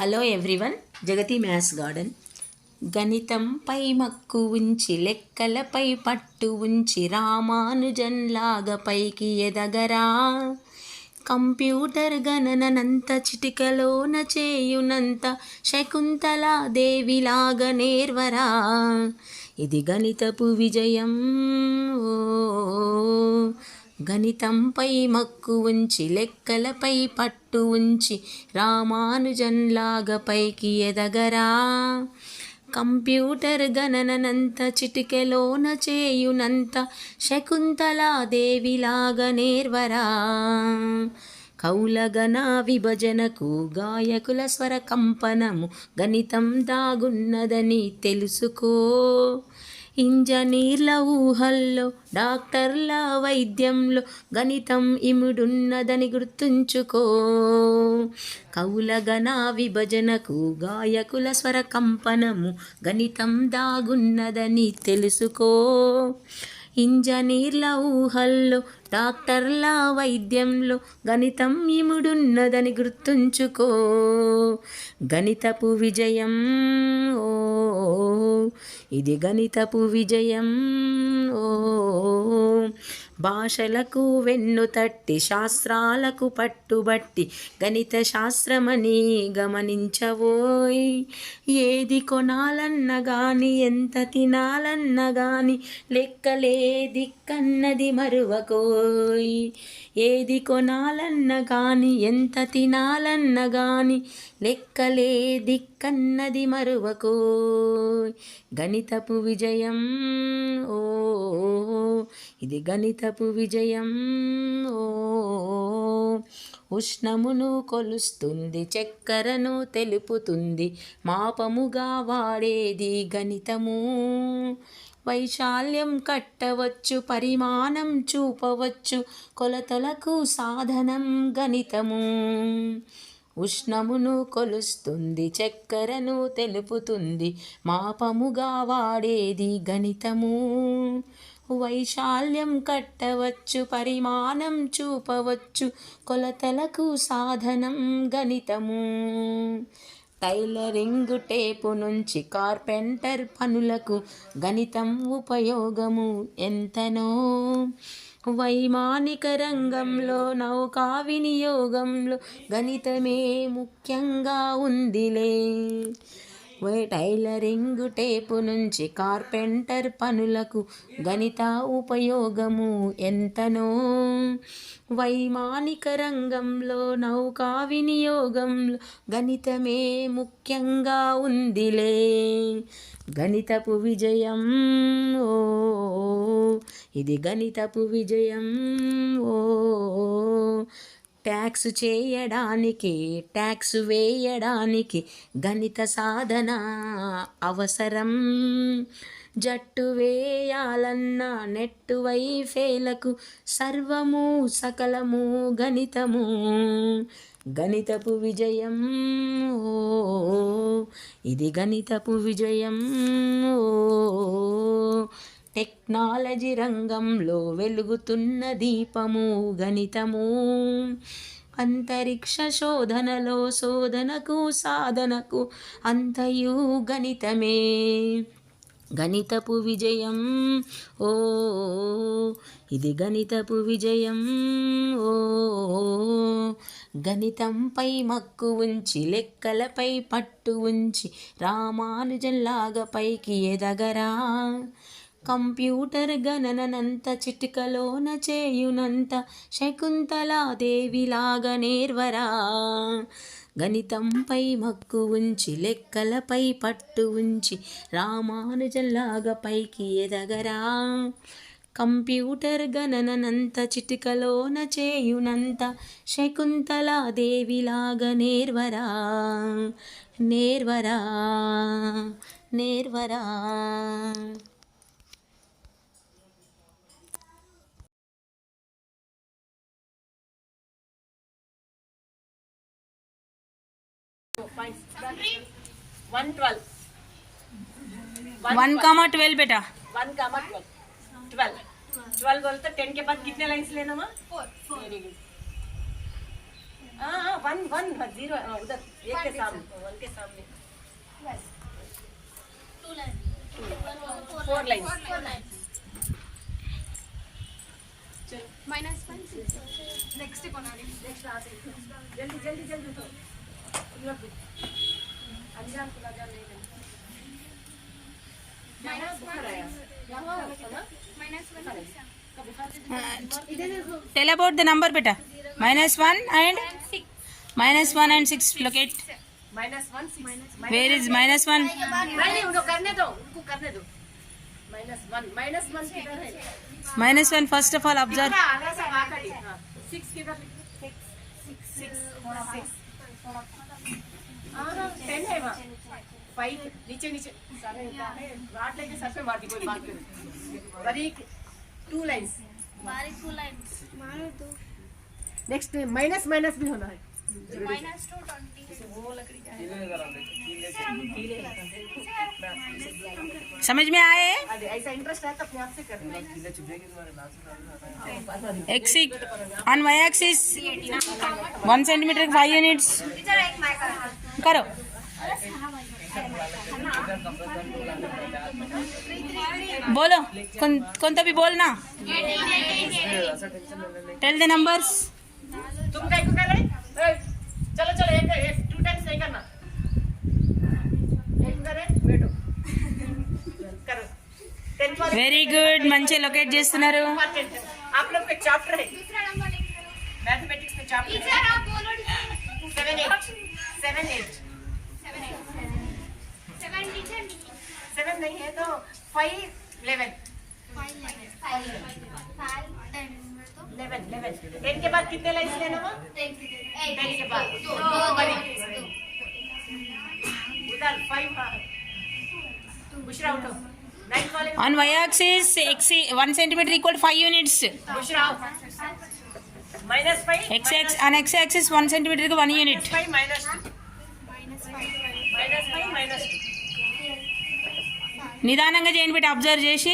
Hello everyone Jagati maths garden గణితంపై మక్కు ఉంచి లెక్కలపై పట్టు ఉంచి రామానుజన్లాగా పైకి ఎదగరా. కంప్యూటర్ గణననంత చిటికలోన చేయునంత శకుంతలాదేవిలాగా నేర్వరా. ఇది గణితపు విజయం. ఓ గణితంపై మక్కు ఉంచి లెక్కలపై పట్టు ఉంచి రామానుజన్లాగా పైకి ఎదగరా. కంప్యూటర్ గణననంత చిటికెలోన చేయునంత శకుంతలాదేవిలాగా నేర్వరా. కౌలగణ విభజనకు గాయకుల స్వర కంపనము గణితం దాగున్నదని తెలుసుకో. ఇంజనీర్ల ఊహల్లో డాక్టర్ల వైద్యంలో గణితం ఇముడున్నదని గుర్తుంచుకో. కౌలగణ విభజనకు గాయకుల స్వర కంపనము గణితం దాగున్నదని తెలుసుకో. ఇంజనీర్ల ఊహల్లో డాక్టర్ల వైద్యంలో గణితం ఇముడున్నదని గుర్తుంచుకో. గణితపు విజయం ఓ ఇది గణితపు విజయం ఓ. భాషలకు వెన్ను తట్టి శాస్త్రాలకు పట్టుబట్టి గణిత శాస్త్రమని గమనించవోయ్. ఏది కొనాలన్న గాని ఎంత తినాలన్న గాని లెక్కలే దిక్కన్నది మరువకోయ్. ఏది కొనాలన్న గాని ఎంత తినాలన్న గాని లెక్కలే దిక్కన్నది మరువకోయ్. గణితపు విజయం ఓ ఇది గణితపు విజయం. ఓ ఉష్ణమును కొలుస్తుంది చక్కెరను తెలుపుతుంది మాపముగా వాడేది గణితము. వైశాల్యం కట్టవచ్చు పరిమాణం చూపవచ్చు కొలతలకు సాధనం గణితము. ఉష్ణమును కొలుస్తుంది చక్కెరను తెలుపుతుంది మాపముగా వాడేది గణితము. వైశాల్యం కట్టవచ్చు పరిమాణం చూపవచ్చు కొలతలకు సాధనం గణితము. టైలరింగ్ టేపు నుంచి కార్పెంటర్ పనులకు గణితం ఉపయోగము ఎంతనో. వైమానిక రంగంలో నౌకా వినియోగంలో గణితమే ముఖ్యంగా ఉందిలే. టైలరింగ్ టేపు నుంచి కార్పెంటర్ పనులకు గణిత ఉపయోగము ఎంతనో. వైమానిక రంగంలో నౌకా వినియోగంలో గణితమే ముఖ్యంగా ఉందిలే. గణితపు విజయం ఓ ఇది గణితపు విజయం ఓ. ట్యాక్స్ చేయడానికి ట్యాక్స్ వేయడానికి గణిత సాధన అవసరం. జట్టు వేయాలన్న నెట్టు వైఫేలకు సర్వము సకలము గణితము. గణితపు విజయం ఓ ఇది గణితపు విజయం ఓ. టెక్నాలజీ రంగంలో వెలుగుతున్న దీపము గణితము. అంతరిక్ష శోధనలో శోధనకు సాధనకు అంతయు గణితమే. గణితపు విజయం ఓ ఇది గణితపు విజయం ఓ. గణితంపై మక్కు ఉంచి లెక్కలపై పట్టు ఉంచి రామానుజంలాగా పైకి ఎదగరా. కంప్యూటర్ గణనంత చిటికలోన చేయునంత శకుంతలాదేవిలాగ నేర్వరా. గణితంపై మక్కు ఉంచి లెక్కలపై పట్టు ఉంచి రామానుజంలాగా పైకి ఎదగరా. కంప్యూటర్ గణనంత చిటికలోన చేయునంత శకుంతలాదేవిలాగ నేర్వరా. నేర్వరా నేర్వరా. One twelve one comma twelve बेटा. One comma twelve twelve twelve बोले तो टेन के बाद कितने लाइन्स लेना माँ? वेरी गुड हाँ वन वन ज़ीरो उधर एक के सामने वन के सामने. Four line minus one next जल्दी जल्दी जल्दी टेल अबाउट द नंबर बेटा. Minus one and minus one and six locate minus one where is minus one करने दो उनको करने दो minus one minus one first of all observe six six six ten है वहाँ फाइव नीचे नीचे सारे पे मार दी कोई बात करो बारीक टू लाइन्स मारे दो नेक्स्ट माइनस माइनस भी होना है समझ में आए ऐसा इंटरेस्ट है तो अपने आप से करना X on Y axis one centimetre five units करो। बोलो कौन कौन तो भी बोलना। टेल द नंबर्स तुम क्या कर रहे ए, चलो चलो एक एक टू टाइम्स नहीं करना एक करे बैठो करो टेंथ वाले వెరీ గుడ్ మంచి లొకేట్ చేస్తున్నారు इंपॉर्टेंट है आप लोग का चैप्टर है दूसरा नंबर लिखो मैथमेटिक्स में चैप्टर टीचर है आप बोलो seven eight seven eight seven teacher seven नहीं है तो five eleven eleven eleven ten के बाद कितने लाइन्स लेना हो टेन के बाद उधर फाइव बुशरा उठो नाइन्थ वाले on Y axis X one centimetre equal five units Bushra minus five X X on X axis one centimetre का one unit five minus two minus five minus two నిదానంగా చేయండి బిడ్డ observe చేసి